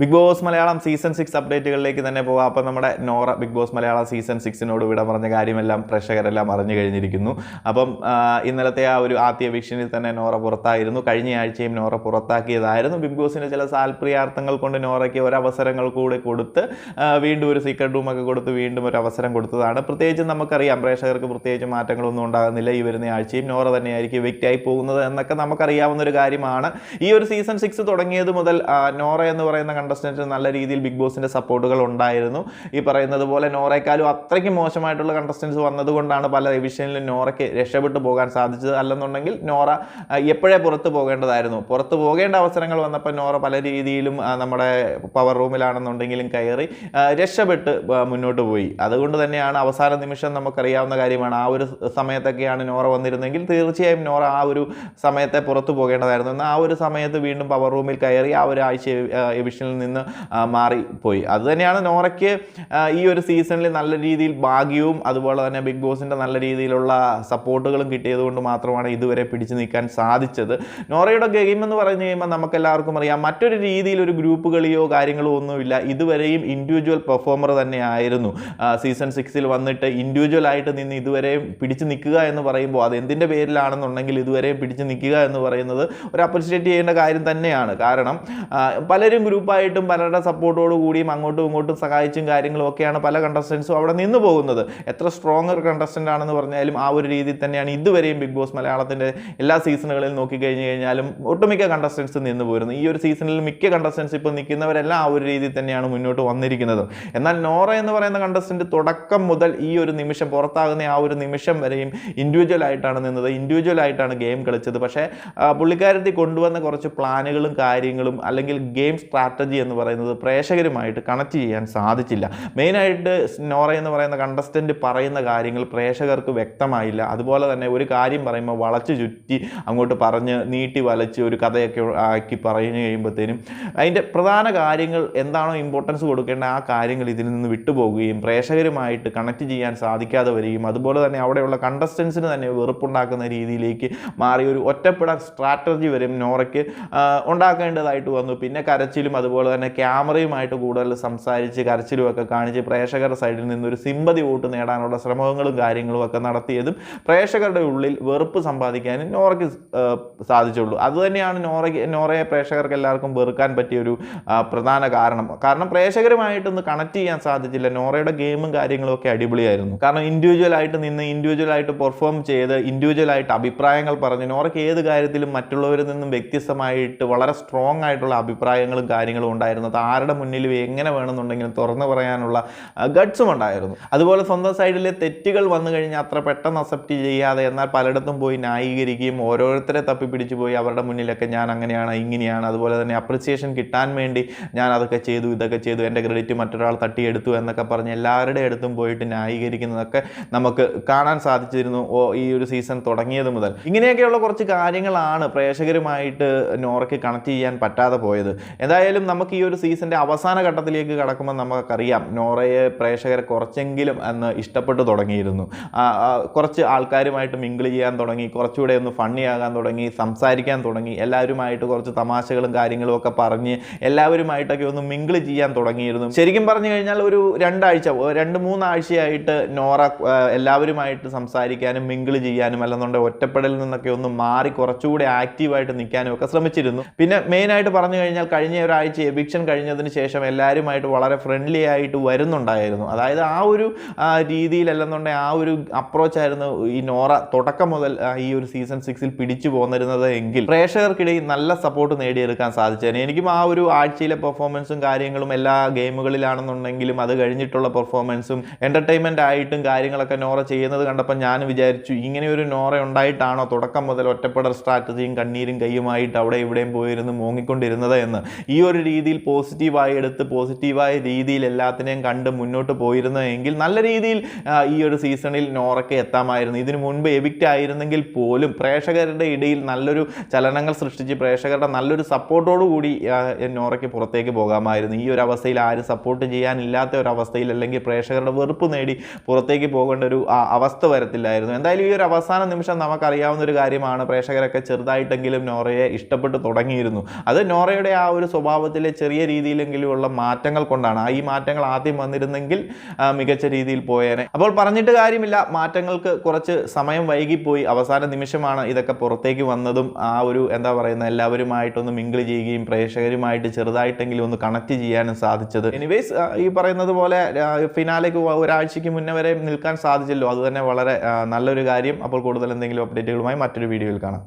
Big boss Malayalam season six അപ്ഡേറ്റുകളിലേക്ക് തന്നെ പോകാം. അപ്പോൾ നമ്മുടെ Nora big boss Malayalam season സിക്സിനോട് വിട പറഞ്ഞ കാര്യമെല്ലാം പ്രേക്ഷകരെല്ലാം അറിഞ്ഞു കഴിഞ്ഞിരിക്കുന്നു. അപ്പം ഇന്നലത്തെ ആ ഒരു ആദ്യ വിഷനിൽ തന്നെ നോറ പുറത്തായിരുന്നു. കഴിഞ്ഞ ആഴ്ചയും നോറ പുറത്താക്കിയതായിരുന്നു. ബിഗ് ബോസിന്റെ ചില സാൽപ്രിയാർത്ഥങ്ങൾ കൊണ്ട് നോറയ്ക്ക് ഒരവസരങ്ങൾ കൂടി കൊടുത്ത് വീണ്ടും ഒരു സീക്രട്ട് റൂമൊക്കെ കൊടുത്ത് വീണ്ടും ഒരു അവസരം കൊടുത്തതാണ്. പ്രത്യേകിച്ച് നമുക്കറിയാം പ്രേക്ഷകർക്ക് പ്രത്യേകിച്ച് മാറ്റങ്ങളൊന്നും ഉണ്ടാകുന്നില്ല ഈ വരുന്ന ആഴ്ചയും. നോറ തന്നെയായിരിക്കും വ്യക്തിയായി പോകുന്നത് എന്നൊക്കെ നമുക്കറിയാവുന്ന ഒരു കാര്യമാണ്. ഈ ഒരു സീസൺ സിക്സ് തുടങ്ങിയത് മുതൽ നോറ എന്ന് പറയുന്ന കണ്ടസ്റ്റന്റ് നല്ല രീതിയിൽ ബിഗ് ബോസിന്റെ സപ്പോർട്ടുകൾ ഉണ്ടായിരുന്നു. ഈ പറയുന്നത് പോലെ നോറയെക്കാളും അത്രയ്ക്ക് മോശമായിട്ടുള്ള കണ്ടസ്റ്റൻസ് വന്നതുകൊണ്ടാണ് പല റിവിഷനിലും നോറയ്ക്ക് രക്ഷപ്പെട്ടു പോകാൻ സാധിച്ചത് അല്ലെന്നുണ്ടെങ്കിൽ നോറ എപ്പോഴേ പുറത്ത് പോകേണ്ടതായിരുന്നു. പുറത്ത് പോകേണ്ട അവസരങ്ങൾ വന്നപ്പോൾ നോറ പല രീതിയിലും നമ്മുടെ പവർ റൂമിലാണെന്നുണ്ടെങ്കിലും കയറി രക്ഷപ്പെട്ട് മുന്നോട്ട് പോയി. അതുകൊണ്ട് തന്നെയാണ് അവസാന നിമിഷം നമുക്കറിയാവുന്ന കാര്യമാണ്. ആ ഒരു സമയത്തൊക്കെയാണ് നോറ വന്നിരുന്നെങ്കിൽ തീർച്ചയായും നോറ ആ ഒരു സമയത്തെ പുറത്തു പോകേണ്ടതായിരുന്നു. എന്നാൽ ആ ഒരു സമയത്ത് വീണ്ടും പവർ റൂമിൽ കയറി ആ ഒരു ആഴ്ച എവിഷനിൽ നിന്ന് മാറിപ്പോയി അതുതന്നെയാണ് നോറയ്ക്ക് ഈ ഒരു സീസണിൽ നല്ല രീതിയിൽ ഭാഗ്യവും അതുപോലെ തന്നെ ബിഗ് ബോസിന്റെ നല്ല രീതിയിലുള്ള സപ്പോർട്ടുകളും കിട്ടിയത് കൊണ്ട് മാത്രമാണ് ഇതുവരെ പിടിച്ചു നിൽക്കാൻ സാധിച്ചത്. നോറയുടെ ഗെയിം എന്ന് പറഞ്ഞു കഴിയുമ്പോൾ നമുക്കെല്ലാവർക്കും അറിയാം മറ്റൊരു രീതിയിൽ ഒരു ഗ്രൂപ്പ് കളിയോ കാര്യങ്ങളോ ഒന്നുമില്ല. ഇതുവരെയും ഇൻഡിവിജ്വൽ പെർഫോമർ തന്നെയായിരുന്നു. സീസൺ സിക്സിൽ വന്നിട്ട് ഇൻഡിവിജ്വൽ ആയിട്ട് നിന്ന് ഇതുവരെയും പിടിച്ചു നിൽക്കുക എന്ന് പറയുമ്പോൾ അത് എന്തിന്റെ പേരിലാണെന്നുണ്ടെങ്കിൽ ഇതുവരെയും പിടിച്ചു നിൽക്കുക എന്ന് പറയുന്നത് ഒരു അപ്രിഷിയേറ്റ് ചെയ്യേണ്ട കാര്യം തന്നെയാണ്. കാരണം പലരും പലരും ഗ്രൂപ്പായിട്ടും പലരുടെ സപ്പോർട്ടോടു കൂടിയും അങ്ങോട്ടും ഇങ്ങോട്ടും സഹായിച്ചും കാര്യങ്ങളും ഒക്കെയാണ് പല കണ്ടസ്റ്റൻസും അവിടെ നിന്ന് പോകുന്നത്. എത്ര സ്ട്രോങ്ങർ കണ്ടസ്റ്റന്റ് ആണെന്ന് പറഞ്ഞാലും ആ ഒരു രീതിയിൽ തന്നെയാണ് ഇതുവരെയും ബിഗ് ബോസ് മലയാളത്തിന്റെ എല്ലാ സീസണുകളിൽ നോക്കിക്കഴിഞ്ഞ് കഴിഞ്ഞാലും ഒട്ടുമിക്ക കണ്ടസ്റ്റൻസ് നിന്ന് പോരുന്നു ഈ ഒരു സീസണിൽ മിക്ക കണ്ടസ്റ്റൻസ് ഇപ്പോൾ നിൽക്കുന്നവരെല്ലാം ആ ഒരു രീതിയിൽ തന്നെയാണ് മുന്നോട്ട് വന്നിരിക്കുന്നത്. എന്നാൽ നോറ എന്ന് പറയുന്ന കണ്ടസ്റ്റന്റ് തുടക്കം മുതൽ ഈ ഒരു നിമിഷം പുറത്താകുന്ന ആ ഒരു നിമിഷം വരെയും ഇൻഡിവിജ്വൽ ആയിട്ടാണ് നിന്നത്. ഇൻഡിവിജ്വൽ ആയിട്ടാണ് ഗെയിം കളിച്ചത്. പക്ഷേ പുള്ളിക്കാരത്തിൽ പുള്ളിക്കാരത്തി കൊണ്ടുവന്ന കുറച്ച് പ്ലാനുകളും കാര്യങ്ങളും അല്ലെങ്കിൽ ഗെയിം സ്ട്രാറ്റജി എന്ന് പറയുന്നത് പ്രേക്ഷകരുമായിട്ട് കണക്ട് ചെയ്യാൻ സാധിച്ചില്ല. മെയിനായിട്ട് നോറ എന്ന് പറയുന്ന കണ്ടസ്റ്റന്റ് പറയുന്ന കാര്യങ്ങൾ പ്രേക്ഷകർക്ക് വ്യക്തമായില്ല. അതുപോലെ തന്നെ ഒരു കാര്യം പറയുമ്പോൾ വളച്ചു ചുറ്റി അങ്ങോട്ട് പറഞ്ഞ് നീട്ടി വലച്ച് ഒരു കഥയൊക്കെ ആക്കി പറഞ്ഞു കഴിയുമ്പോഴത്തേനും അതിന്റെ പ്രധാന കാര്യങ്ങൾ എന്താണോ ഇമ്പോർട്ടൻസ് കൊടുക്കേണ്ട ആ കാര്യങ്ങൾ ഇതിൽ നിന്ന് വിട്ടുപോകുകയും പ്രേക്ഷകരുമായിട്ട് കണക്ട് ചെയ്യാൻ സാധിക്കാതെ വരികയും അതുപോലെ തന്നെ അവിടെയുള്ള കണ്ടസ്റ്റൻസിന് തന്നെ വെറുപ്പുണ്ടാക്കുന്ന രീതിയിലേക്ക് മാറി ഒരു ഒറ്റപ്പെടാൻ സ്ട്രാറ്റജി വരും നോറയ്ക്ക് ഉണ്ടാക്കേണ്ടതായിട്ട് വന്നു. പിന്നെ കരച്ചിലും അതുപോലെ തന്നെ ക്യാമറയുമായിട്ട് കൂടുതൽ സംസാരിച്ച് കരച്ചിലുമൊക്കെ കാണിച്ച് പ്രേക്ഷകരുടെ സൈഡിൽ നിന്നൊരു സിമ്പതി വോട്ട് നേടാനുള്ള ശ്രമങ്ങളും കാര്യങ്ങളും ഒക്കെ നടത്തിയതും പ്രേക്ഷകരുടെ ഉള്ളിൽ വെറുപ്പ് സമ്പാദിക്കാനും നോറയ്ക്ക് സാധിച്ചുള്ളൂ. അതുതന്നെയാണ് നോറയ്ക്ക് നോറയെ പ്രേക്ഷകർക്ക് എല്ലാവർക്കും വെറുക്കാൻ പറ്റിയ ഒരു പ്രധാന കാരണം. കാരണം പ്രേക്ഷകരുമായിട്ടൊന്ന് കണക്ട് ചെയ്യാൻ സാധിച്ചില്ല. നോറയുടെ ഗെയിമും കാര്യങ്ങളും ഒക്കെ അടിപൊളിയായിരുന്നു. കാരണം ഇൻഡിവിജ്വൽ ആയിട്ട് നിന്ന് ഇൻഡിവിജ്വൽ ആയിട്ട് പെർഫോം ചെയ്ത് ഇൻഡിവിജ്വൽ ആയിട്ട് അഭിപ്രായങ്ങൾ പറഞ്ഞ് നോറയ്ക്ക് ഏത് കാര്യത്തിലും മറ്റുള്ളവരിൽ നിന്നും വ്യത്യസ്തമായിട്ട് വളരെ സ്ട്രോങ് ആയിട്ടുള്ള അഭിപ്രായങ്ങളും കാര്യങ്ങളും ഉണ്ടായിരുന്നു അത് ആരുടെ മുന്നിലും എങ്ങനെ വേണമെന്നുണ്ടെങ്കിലും തുറന്നു പറയാനുള്ള ഗഡ്സും ഉണ്ടായിരുന്നു. അതുപോലെ സ്വന്തം സൈഡിലെ തെറ്റുകൾ വന്നു കഴിഞ്ഞാൽ അത്ര പെട്ടെന്ന് അക്സെപ്റ്റ് ചെയ്യാതെ എന്നാൽ പലയിടത്തും പോയി ന്യായീകരിക്കുകയും ഓരോരുത്തരെ തപ്പി പിടിച്ചു പോയി അവരുടെ മുന്നിലൊക്കെ ഞാൻ അങ്ങനെയാണ് ഇങ്ങനെയാണ് അതുപോലെ തന്നെ അപ്രിസിയേഷൻ കിട്ടാൻ വേണ്ടി ഞാൻ അതൊക്കെ ചെയ്തു ഇതൊക്കെ ചെയ്തു എന്റെ ക്രെഡിറ്റ് മറ്റൊരാൾ തട്ടിയെടുത്തു എന്നൊക്കെ പറഞ്ഞ് എല്ലാവരുടെ അടുത്തും പോയിട്ട് ന്യായീകരിക്കുന്നതൊക്കെ നമുക്ക് കാണാൻ സാധിച്ചിരുന്നു ഓ ഈ ഒരു സീസൺ തുടങ്ങിയത് മുതൽ. ഇങ്ങനെയൊക്കെയുള്ള കുറച്ച് കാര്യങ്ങളാണ് പ്രേക്ഷകരുമായിട്ട് നോറയ്ക്ക് കണക്ട് ചെയ്യാൻ പറ്റാതെ പോയത്. എന്തായാലും നമുക്ക് ഈ ഒരു സീസണിന്റെ അവസാന ഘട്ടത്തിലേക്ക് കടക്കുമ്പോൾ നമുക്കറിയാം നോറയെ പ്രേക്ഷകരെ കുറച്ചെങ്കിലും അന്ന് ഇഷ്ടപ്പെട്ടു തുടങ്ങിയിരുന്നു. കുറച്ച് ആൾക്കാരുമായിട്ട് മിങ്കിൾ ചെയ്യാൻ തുടങ്ങി കുറച്ചുകൂടെ ഒന്ന് ഫണ്ണി ആകാൻ തുടങ്ങി സംസാരിക്കാൻ തുടങ്ങി എല്ലാവരുമായിട്ട് കുറച്ച് തമാശകളും കാര്യങ്ങളും ഒക്കെ പറഞ്ഞ് എല്ലാവരുമായിട്ടൊക്കെ ഒന്ന് മിങ്കിൾ ചെയ്യാൻ തുടങ്ങിയിരുന്നു. ശരിക്കും പറഞ്ഞു കഴിഞ്ഞാൽ ഒരു രണ്ടാഴ്ച രണ്ട് മൂന്നാഴ്ചയായിട്ട് നോറ എല്ലാവരുമായിട്ട് സംസാരിക്കാനും മിങ്കിൾ ചെയ്യാനും അല്ലെന്നുണ്ടെങ്കിൽ ഒറ്റപ്പെടലിൽ നിന്നൊക്കെ ഒന്ന് മാറി കുറച്ചുകൂടി ആക്റ്റീവായിട്ട് നിൽക്കാനും ഒക്കെ ശ്രമിച്ചിരുന്നു. പിന്നെ മെയിനായിട്ട് പറഞ്ഞു കഴിഞ്ഞാൽ കഴിഞ്ഞ ഒരാഴ്ച എവിക്ഷൻ കഴിഞ്ഞതിന് ശേഷം എല്ലാവരുമായിട്ട് വളരെ ഫ്രണ്ട്ലി ആയിട്ട് വരുന്നുണ്ടായിരുന്നു. അതായത് ആ ഒരു രീതിയിലല്ലെന്നുണ്ടെങ്കിൽ ആ ഒരു അപ്രോച്ചായിരുന്നു ഈ നോറ തുടക്കം മുതൽ ഈ ഒരു സീസൺ സിക്സിൽ പിടിച്ചു പോന്നിരുന്നത് എങ്കിൽ പ്രേക്ഷകർക്കിടയിൽ നല്ല സപ്പോർട്ട് നേടിയെടുക്കാൻ സാധിച്ചേനെ. എനിക്കും ആ ഒരു ആഴ്ചയിലെ പെർഫോമൻസും കാര്യങ്ങളും എല്ലാ ഗെയിമുകളിലാണെന്നുണ്ടെങ്കിലും അത് കഴിഞ്ഞിട്ടുള്ള പെർഫോമൻസും എന്റർടൈൻമെന്റ് ആയിട്ടും കാര്യങ്ങളൊക്കെ നോറ ചെയ്യുന്നത് കണ്ടപ്പോൾ ഞാൻ വിചാരിച്ചു ഇങ്ങനെ ഒരു നോറ ഉണ്ടായിട്ടാണോ തുടക്കം മുതൽ ഒറ്റപ്പെടൽ സ്ട്രാറ്റജിയും കണ്ണീരും കൈയുമായിട്ട് അവിടെ ഇവിടെയും പോയിരുന്നു മോങ്ങിക്കൊണ്ടിരുന്നത് എന്ന്. ഈ ഒരു രീതിയിൽ പോസിറ്റീവായി എടുത്ത് പോസിറ്റീവായ രീതിയിൽ എല്ലാത്തിനെയും കണ്ട് മുന്നോട്ട് പോയിരുന്നെങ്കിൽ നല്ല രീതിയിൽ ഈ ഒരു സീസണിൽ നോറയ്ക്ക് എത്താമായിരുന്നു. ഇതിനു മുൻപ് എവിക്റ്റ് ആയിരുന്നെങ്കിൽ പോലും പ്രേക്ഷകരുടെ ഇടയിൽ നല്ലൊരു ചലനങ്ങൾ സൃഷ്ടിച്ച് പ്രേക്ഷകരുടെ നല്ലൊരു സപ്പോർട്ടോടു കൂടി നോറയ്ക്ക് പുറത്തേക്ക് പോകാമായിരുന്നു. ഈ ഒരു അവസ്ഥയിൽ ആരും സപ്പോർട്ട് ചെയ്യാനില്ലാത്ത ഒരു അവസ്ഥയിൽ അല്ലെങ്കിൽ പ്രേക്ഷകരുടെ വെറുപ്പ് നേടി പുറത്തേക്ക് പോകേണ്ട ഒരു അവസ്ഥ വരത്തില്ലായിരുന്നു. എന്തായാലും ഈ ഒരു അവസാന നിമിഷം നമുക്കറിയാവുന്ന ഒരു കാര്യമാണ് പ്രേക്ഷകരൊക്കെ ചെറുതായിട്ടെങ്കിലും നോറയെ ഇഷ്ടപ്പെട്ട് തുടങ്ങിയിരുന്നു. അത് നോറയുടെ ആ ഒരു സ്വഭാവത്തിൽ എപ്പിസോഡുകളിലെ ചെറിയ രീതിയിലെങ്കിലും ഉള്ള മാറ്റങ്ങൾ കൊണ്ടാണ്. ഈ മാറ്റങ്ങൾ ആദ്യം വന്നിരുന്നെങ്കിൽ മികച്ച രീതിയിൽ പോയേനെ. അപ്പോൾ പറഞ്ഞിട്ട് കാര്യമില്ല. മാറ്റങ്ങൾക്ക് കുറച്ച് സമയം വൈകിപ്പോയി. അവസാന നിമിഷമാണ് ഇതൊക്കെ പുറത്തേക്ക് വന്നതും ആ ഒരു എന്താ പറയുന്ന എല്ലാവരുമായിട്ടൊന്ന് മിങ്കിൾ ചെയ്യുകയും പ്രേക്ഷകരുമായിട്ട് ചെറുതായിട്ടെങ്കിലും ഒന്ന് കണക്ട് ചെയ്യാനും സാധിച്ചത്. എനിവേസ് ഈ പറയുന്നത് പോലെ ഫിനാലേക്ക് ഒരാഴ്ചയ്ക്ക് മുന്നേ വരെ നിൽക്കാൻ സാധിച്ചല്ലോ. അതുതന്നെ വളരെ നല്ലൊരു കാര്യം. അപ്പോൾ കൂടുതൽ എന്തെങ്കിലും അപ്ഡേറ്റുകളുമായി മറ്റൊരു വീഡിയോയിൽ കാണാം.